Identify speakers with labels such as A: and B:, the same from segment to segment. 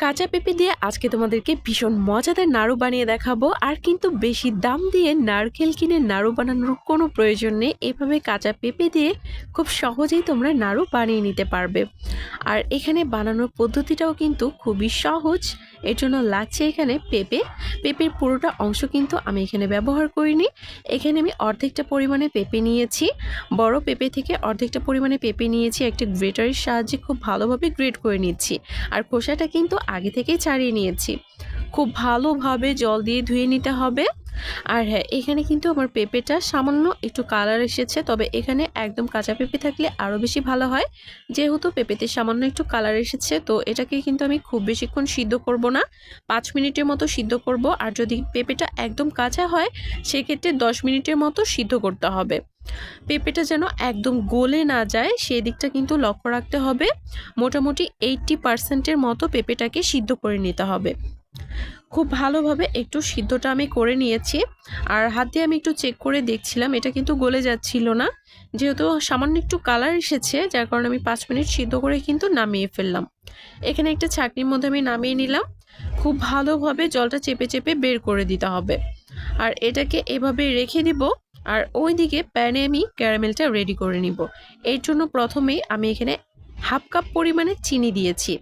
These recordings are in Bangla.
A: কাঁচা পেঁপে দিয়ে আজকে তোমাদেরকে ভীষণ মজাদার নাড়ু বানিয়ে দেখাবো, আর কিন্তু বেশি দাম দিয়ে নারকেল কিনে নাড়ু বানানোর কোনো প্রয়োজন নেই। এভাবে কাঁচা পেঁপে দিয়ে খুব সহজেই তোমরা নাড়ু বানিয়ে নিতে পারবে। আর এখানে বানানোর পদ্ধতিটাও কিন্তু খুবই সহজ। এর জন্য লাগছে এখানে পেঁপে। পেঁপের পুরোটা অংশ কিন্তু আমি এখানে ব্যবহার করিনি। এখানে আমি অর্ধেকটা পরিমাণে পেঁপে নিয়েছি। বড় পেঁপে থেকে অর্ধেকটা পরিমাণে পেঁপে নিয়েছি। একটা গ্রেটারের সাহায্যে খুব ভালোভাবে গ্রেট করে নিচ্ছি। আর খোসাটা কিন্তু আগে থেকেই ছাড়িয়ে নিয়েছি। খুব ভালোভাবে জল দিয়ে ধুয়ে নিতে হবে। আর হ্যাঁ এখানে কিন্তু আমার পেঁপেটা সামান্য একটু কালার এসেছে, তবে এখানে একদম কাঁচা পেঁপে থাকলে আরও বেশি ভালো হয়। যেহেতু পেঁপেতে সামান্য একটু কালার এসেছে, তো এটাকে কিন্তু আমি খুব বেশিক্ষণ সিদ্ধ করব না। পাঁচ মিনিটের মতো সিদ্ধ করব, আর যদি পেঁপেটা একদম কাঁচা হয়, সেক্ষেত্রে দশ মিনিটের মতো সিদ্ধ করতে হবে। পেঁপেটা যেন একদম গলে না যায় সেদিকটা কিন্তু লক্ষ্য রাখতে হবে। মোটামুটি এইটটি পার্সেন্টের মতো পেঁপেটাকে সিদ্ধ করে নিতে হবে। খুব ভালোভাবে একটু সিদ্ধটা আমি করে নিয়েছি। আর হাত দিয়ে আমি একটু চেক করে দেখছিলাম, এটা কিন্তু গলে যাচ্ছিল না। যেহেতু সামান্য একটু কালার এসেছে, যার কারণে আমি পাঁচ মিনিট সিদ্ধ করে কিন্তু নামিয়ে ফেললাম। এখানে একটা চাকরির মধ্যে আমি নামিয়ে নিলাম। খুব ভালোভাবে জলটা চেপে চেপে বের করে দিতে হবে। আর এটাকে এভাবে রেখে দিব, আর ওইদিকে প্যানে আমি ক্যারামেলটা রেডি করে নিব। এর জন্য প্রথমেই আমি এখানে হাফ কাপ পরিমাণে চিনি দিয়েছি।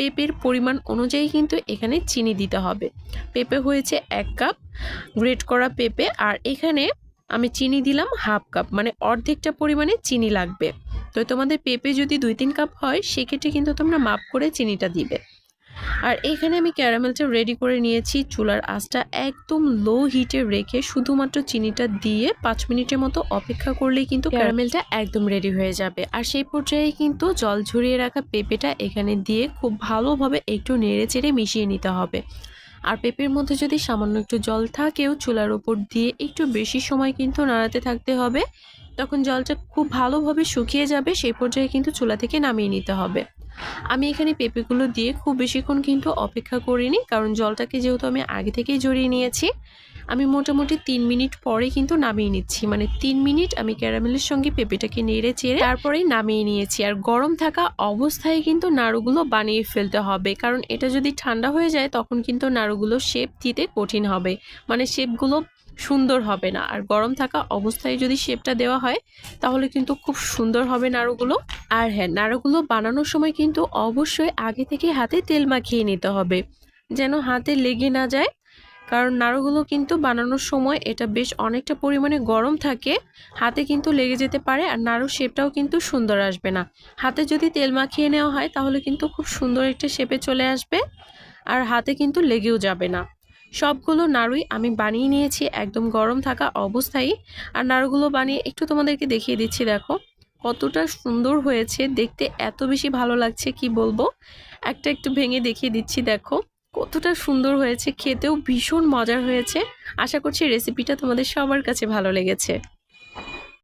A: পেঁপের পরিমাণ অনুযায়ী কিন্তু এখানে চিনি দিতে হবে। পেঁপে হয়েছে এক কাপ, গ্রেট করা পেঁপে, আর এখানে আমি চিনি দিলাম হাফ কাপ মানে অর্ধেকটা পরিমাণে চিনি লাগবে। তো তোমাদের পেঁপে যদি দুই তিন কাপ হয়, সেক্ষেত্রে কিন্তু তোমরা মাপ করে চিনিটা দিবে। আর এখানে আমি ক্যারামেলটা রেডি করে নিয়েছি। চুলার আঁচটা একদম লো হিটে রেখে শুধুমাত্র চিনিটা দিয়ে পাঁচ মিনিটের মতো অপেক্ষা করলেই কিন্তু ক্যারামেলটা একদম রেডি হয়ে যাবে। আর সেই পর্যায়ে কিন্তু জল ঝরিয়ে রাখা পেঁপেটা এখানে দিয়ে খুব ভালোভাবে একটু নেড়ে চেড়ে মিশিয়ে নিতে হবে। আর পেঁপের মধ্যে যদি সামান্য একটু জল থাকেও চুলার ওপর দিয়ে একটু বেশি সময় কিন্তু নাড়াতে থাকতে হবে। তখন জলটা খুব ভালোভাবে শুকিয়ে যাবে সেই পর্যায়ে কিন্তু চুলা থেকে নামিয়ে নিতে হবে। আমি এখানে পেঁপেগুলো দিয়ে খুব বেশিক্ষণ কিন্তু অপেক্ষা করিনি, কারণ জলটাকে যেহেতু আমি আগে থেকেই জড়িয়ে নিয়েছি, আমি মোটামুটি তিন মিনিট পরে কিন্তু নামিয়ে নিচ্ছি। মানে তিন মিনিট আমি ক্যারামেলের সঙ্গে পেঁপেটাকে নেড়ে চেড়ে তারপরেই নামিয়ে নিয়েছি। আর গরম থাকা অবস্থায় কিন্তু নাড়ুগুলো বানিয়ে ফেলতে হবে, কারণ এটা যদি ঠান্ডা হয়ে যায় তখন কিন্তু নাড়ুগুলো শেপ দিতে কঠিন হবে মানে শেপগুলো সুন্দর হবে না। আর গরম থাকা অবস্থায় যদি শেপটা দেওয়া হয়, তাহলে কিন্তু খুব সুন্দর হবে নাড়ুগুলো। আর হ্যাঁ নাড়ুগুলো বানানোর সময় কিন্তু অবশ্যই আগে থেকে হাতে তেল মাখিয়ে নিতে হবে, যেন হাতে লেগে না যায়। কারণ নাড়ুগুলো কিন্তু বানানোর সময় এটা বেশ অনেকটা পরিমাণে গরম থাকে, হাতে কিন্তু লেগে যেতে পারে আর নাড়ু শেপটাও কিন্তু সুন্দর আসবে না। হাতে যদি তেল মাখিয়ে নেওয়া হয়, তাহলে কিন্তু খুব সুন্দর একটা শেপে চলে আসবে আর হাতে কিন্তু লেগেও যাবে না। সবগুলো নাড়ুই আমি বানিয়ে নিয়েছি, একদম গরম থাকা অবস্থায়। আর নাড়ুগুলো বানিয়ে একটু তোমাদেরকে দেখিয়ে দিচ্ছি, দেখো। কতটা সুন্দর হয়েছে, দেখতে এত বেশি ভালো লাগছে, কি বলব? একটা একটু ভেঙে দেখিয়ে দিচ্ছি, দেখো। কতটা সুন্দর হয়েছে, খেতেও ভীষণ মজার হয়েছে। আশা করছি রেসিপিটা তোমাদের সবার কাছে ভালো লেগেছে।